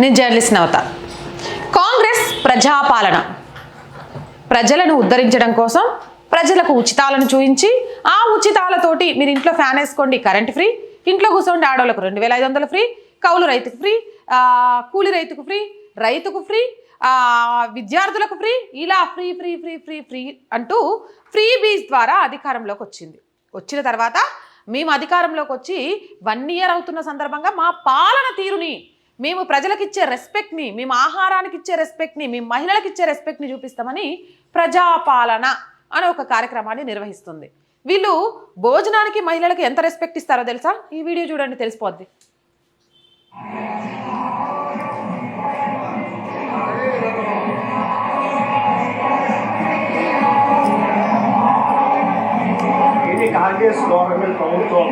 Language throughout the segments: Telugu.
నేను జర్నలిస్ట్ అవుతా. కాంగ్రెస్ ప్రజాపాలన. ప్రజలను ఉద్ధరించడం కోసం ప్రజలకు ఉచితాలను చూయించి ఆ ఉచితాలతోటి మీరు ఇంట్లో ఫ్యాన్ వేసుకోండి కరెంట్ ఫ్రీ. ఇంట్లో కూర్చోండి ఆడవాళ్ళకు రెండు వేల ఐదు వందలు ఫ్రీ. కౌలు రైతుకు ఫ్రీ. కూలి రైతుకు ఫ్రీ. రైతుకు ఫ్రీ. విద్యార్థులకు ఫ్రీ. ఇలా free free free free free అంటూ ఫ్రీ బీజ్ ద్వారా అధికారంలోకి వచ్చింది. వచ్చిన తర్వాత మేము అధికారంలోకి వచ్చి వన్ ఇయర్ అవుతున్న సందర్భంగా మా పాలన తీరుని మేము ప్రజలకిచ్చే రెస్పెక్ట్ని మేము ఆహారానికి ఇచ్చే రెస్పెక్ట్ని మేము మహిళలకు ఇచ్చే రెస్పెక్ట్ని చూపిస్తామని ప్రజాపాలన అనే ఒక కార్యక్రమాన్ని నిర్వహిస్తుంది. వీళ్ళు భోజనానికి మహిళలకు ఎంత రెస్పెక్ట్ ఇస్తారో తెలుసా? ఈ వీడియో చూడండి తెలిసిపోద్ది. ఇది కాంగ్రెస్ గవర్నమెంట్ ప్రభుత్వం.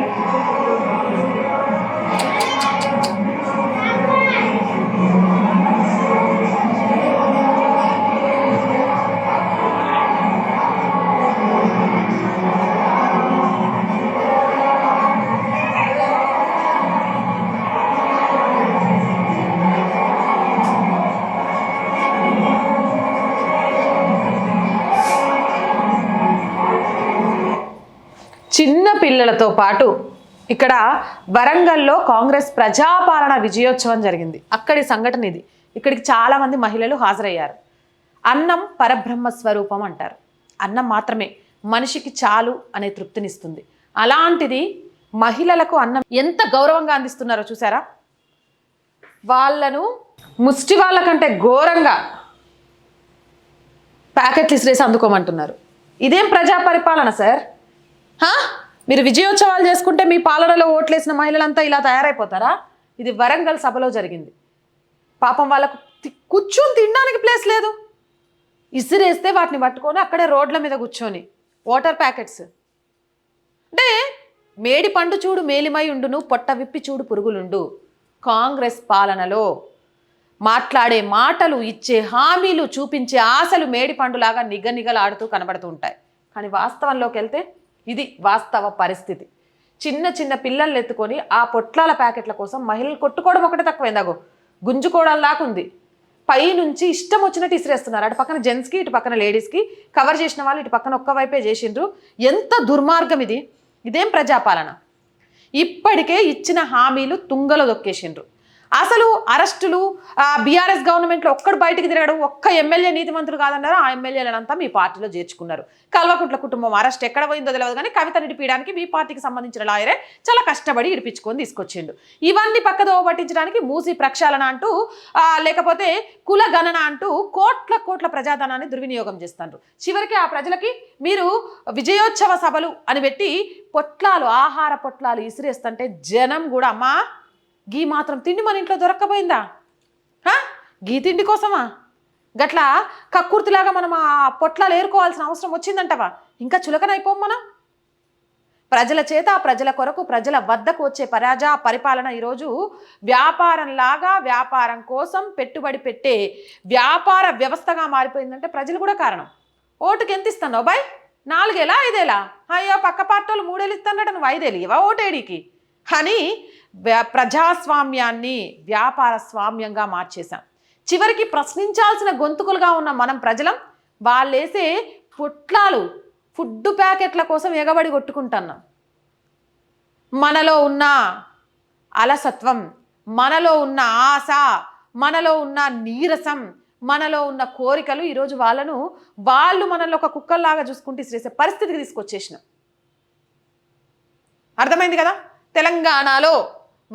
పిల్లలతో పాటు ఇక్కడ వరంగల్లో కాంగ్రెస్ ప్రజాపాలన విజయోత్సవం జరిగింది. అక్కడి సంఘటన ఇది. ఇక్కడికి చాలామంది మహిళలు హాజరయ్యారు. అన్నం పరబ్రహ్మ స్వరూపం అంటారు. అన్నం మాత్రమే మనిషికి చాలు అనే తృప్తినిస్తుంది. అలాంటిది మహిళలకు అన్నం ఎంత గౌరవంగా అందిస్తున్నారో చూసారా? వాళ్ళను ముష్టి వాళ్ళకంటే ఘోరంగా ప్యాకెట్లు ఇసిరేసి అందుకోమంటున్నారు. ఇదేం ప్రజా పరిపాలన సార్? హా? మీరు విజయోత్సవాలు చేసుకుంటే మీ పాలనలో ఓట్లేసిన మహిళలంతా ఇలా తయారైపోతారా? ఇది వరంగల్ సభలో జరిగింది. పాపం వాళ్ళకు తి- కూర్చొని తినడానికి ప్లేస్ లేదు. ఇసిరేస్తే వాటిని పట్టుకొని అక్కడే రోడ్ల మీద కూర్చొని వాటర్ ప్యాకెట్స్. అంటే మేడి పండు చూడు మేలిమై ఉండును పొట్ట విప్పి చూడు పురుగులుండు. కాంగ్రెస్ పాలనలో మాట్లాడే మాటలు ఇచ్చే హామీలు చూపించే ఆశలు మేడి పండులాగా నిగనిగలాడుతూ కనబడుతూ ఉంటాయి. కానీ వాస్తవంలోకి వెళ్తే ఇది వాస్తవ పరిస్థితి. చిన్న చిన్న పిల్లల్ని ఎత్తుకొని ఆ పొట్లాల ప్యాకెట్ల కోసం మహిళలు కొట్టుకోవడం ఒకటే తక్కువైందాగో గుంజుకోవడం దాకా ఉంది పై నుంచి ఇష్టం వచ్చినట్టు ఇసిరేస్తున్నారు. అటు పక్కన జెంట్స్కి ఇటు పక్కన లేడీస్కి కవర్ చేసిన వాళ్ళు ఇటు పక్కన ఒక్క వైపే చేసిండ్రు. ఎంత దుర్మార్గం ఇది. ఇదేం ప్రజాపాలన? ఇప్పటికే ఇచ్చిన హామీలు తుంగలో దొక్కేసిండ్రు. అసలు అరెస్టులు బీఆర్ఎస్ గవర్నమెంట్లో ఒక్కడు బయటికి తిరగడం ఒక్క ఎమ్మెల్యే నీతిమంతులు కాదన్నారు? ఆ ఎమ్మెల్యేలంతా మీ పార్టీలో చేర్చుకున్నారు. కల్వకుంట్ల కుటుంబం అరెస్ట్ ఎక్కడ పోయిందో తెలియదు కానీ కవిత నిడిపించడానికి మీ పార్టీకి సంబంధించిన లాయరే చాలా కష్టపడి ఇడిపించుకొని తీసుకొచ్చిండు. ఇవన్నీ పక్కదో పట్టించడానికి మూసి ప్రక్షాళన అంటూ లేకపోతే కుల గణన అంటూ కోట్ల కోట్ల ప్రజాధనాన్ని దుర్వినియోగం చేస్తారు చివరికి ఆ ప్రజలకి మీరు విజయోత్సవ సభలు అని పెట్టి పొట్లాలు ఆహార పొట్లాలు ఇసిరేస్తుంటే జనం కూడా అమ్మా! గీ మాత్రం తిండి మన ఇంట్లో దొరక్కపోయిందా? గీ తిండి కోసమా? గట్లా కక్కుర్తిలాగా మనం ఆ పొట్లాలు ఏరుకోవాల్సిన అవసరం వచ్చిందంటవా? ఇంకా చులకనైపోం మనం? ప్రజల చేత ప్రజల కొరకు ప్రజల వద్దకు వచ్చే పరాజా పరిపాలన ఈరోజు వ్యాపారంలాగా వ్యాపారం కోసం పెట్టుబడి పెట్టే వ్యాపార వ్యవస్థగా మారిపోయిందంటే ప్రజలు కూడా కారణం. ఓటుకి ఎంత ఇస్తాను బాయ్? నాలుగేలా ఐదేలా? అయ్యో పక్క పార్టీలు మూడేళ్ళు ఇస్తానట నువ్వు ఐదేళ్ళు ఇవా ఓటేడీకి అని ప్రజాస్వామ్యాన్ని వ్యాపార స్వామ్యంగా మార్చేశాం. చివరికి ప్రశ్నించాల్సిన గొంతుకులుగా ఉన్న మనం ప్రజలం వాళ్ళేసే పొట్లాలు ఫుడ్ ప్యాకెట్ల కోసం ఎగబడి కొట్టుకుంటున్నాం. మనలో ఉన్న అలసత్వం మనలో ఉన్న ఆశ మనలో ఉన్న నీరసం మనలో ఉన్న కోరికలు ఈరోజు వాళ్ళను వాళ్ళు మనల్ని ఒక కుక్కల్లాగా చూసుకుంటూ ఇసిరేసే పరిస్థితికి తీసుకొచ్చేసినాం. అర్థమైంది కదా? తెలంగాణలో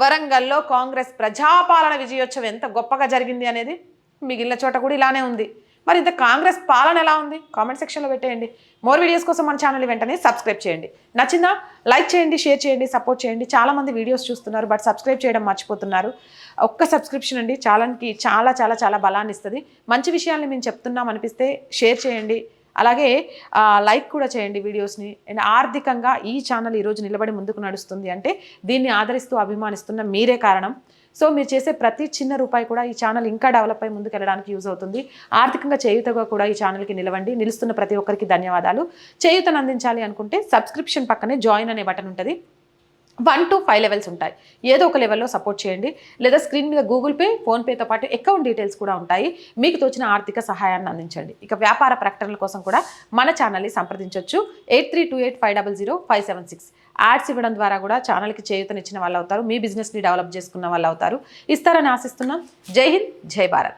వరంగల్లో కాంగ్రెస్ ప్రజాపాలన విజయోత్సవం ఎంత గొప్పగా జరిగింది అనేది మిగిలిన చోట కూడా ఇలానే ఉంది. మరి ఇంత కాంగ్రెస్ పాలన ఎలా ఉంది? కామెంట్ సెక్షన్లో పెట్టేయండి. మోర్ వీడియోస్ కోసం మన ఛానల్ వెంటనే సబ్స్క్రైబ్ చేయండి. నచ్చిందా? లైక్ చేయండి షేర్ చేయండి సపోర్ట్ చేయండి. చాలామంది వీడియోస్ చూస్తున్నారు బట్ సబ్స్క్రైబ్ చేయడం మర్చిపోతున్నారు. ఒక్క సబ్స్క్రిప్షన్ అండి చాలానికి చాలా చాలా చాలా బలాన్ని ఇస్తుంది. మంచి విషయాల్ని మేము చెప్తున్నాం అనిపిస్తే షేర్ చేయండి. అలాగే లైక్ కూడా చేయండి వీడియోస్ని. అండ్ ఆర్థికంగా ఈ ఛానల్ ఈరోజు నిలబడి ముందుకు నడుస్తుంది అంటే దీన్ని ఆదరిస్తూ అభిమానిస్తున్న మీరే కారణం. సో మీరు చేసే ప్రతి చిన్న రూపాయి కూడా ఈ ఛానల్ ఇంకా డెవలప్ అయి ముందుకు వెళ్ళడానికి యూజ్ అవుతుంది. ఆర్థికంగా చేయుతగా కూడా ఈ ఛానల్కి నిలవండి. నిలుస్తున్న ప్రతి ఒక్కరికి ధన్యవాదాలు. చేయుతను అందించాలి అనుకుంటే సబ్స్క్రిప్షన్ పక్కనే జాయిన్ అనే బటన్ ఉంటుంది. వన్ టు ఫైవ్ లెవెల్స్ ఉంటాయి. ఏదో ఒక లెవెల్లో సపోర్ట్ చేయండి. లేదా స్క్రీన్ మీద గూగుల్ పే ఫోన్పేతో పాటు అకౌంట్ డీటెయిల్స్ కూడా ఉంటాయి. మీకు తోచిన ఆర్థిక సహాయాన్ని అందించండి. ఇక వ్యాపార ప్రకటనల కోసం కూడా మన ఛానల్ని సంప్రదించవచ్చు eight three two eight five double zero five seven six. Ads ఇవ్వడం ద్వారా కూడా ఛానల్కి చేయూతనిచ్చిన వాళ్ళు అవుతారు మీ బిజినెస్ని డెవలప్ చేసుకున్న వాళ్ళు అవుతారు ఇస్తారని ఆశిస్తున్నాం. జై హింద్ జై భారత్.